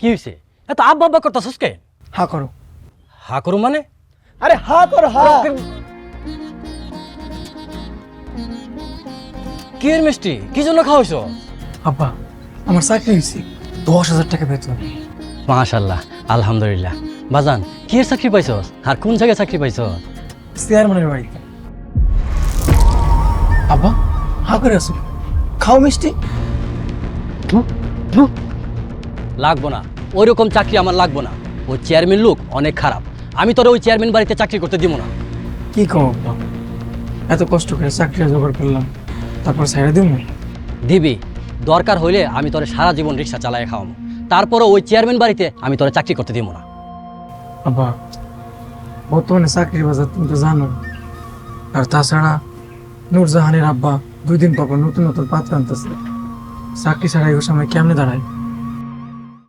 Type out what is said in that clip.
কি হয়েছে এত আব্বা আব্বা করতেছস কে হা করো। হা করু মানে? আরে হা করো হা। কি এর মিষ্টি? কি জন্য খাওয়াইছ? আব্বা আমার চাকরি হয়েছে দশ হাজার টাকা বেতন। মাশাল্লাহ আলহামদুলিল্লাহ। বাজান কি এর চাকরি পাইছস? আর কোন জায়গায় চাকরি পাইছস? চেয়ারম্যানের বাড়িতে। আব্বা হা করে আসো খাও মিষ্টি। লাগবো না। ওই রকম চাকরি আমার লাগবো না। ওই চেয়ারম্যান লোক অনেক খারাপ। আমি তোর ওই চেয়ারম্যান বাড়িতে চাকরি করতে দিব না। কি কম এত কষ্ট করে চাকরিটা জোগাড় করলাম। তারপর ছেড়ে দিব দিবি। দরকার হইলে আমি তোর সারা জীবন রিক্সা চালায় খাওয়াবো তারপরে ওই চেয়ারম্যান বাড়িতে আমি তোর চাকরি করতে দিব না। আব্বা বর্তমানে চাকরির বাজার তুমি তো জানো আর তাছাড়া নূরজাহানের আব্বা দুই দিন পর নতুন নতুন পাত্র আনতেছে। চাকরি ছাড়া এগুলোর সময় কেমনে দাঁড়ায়?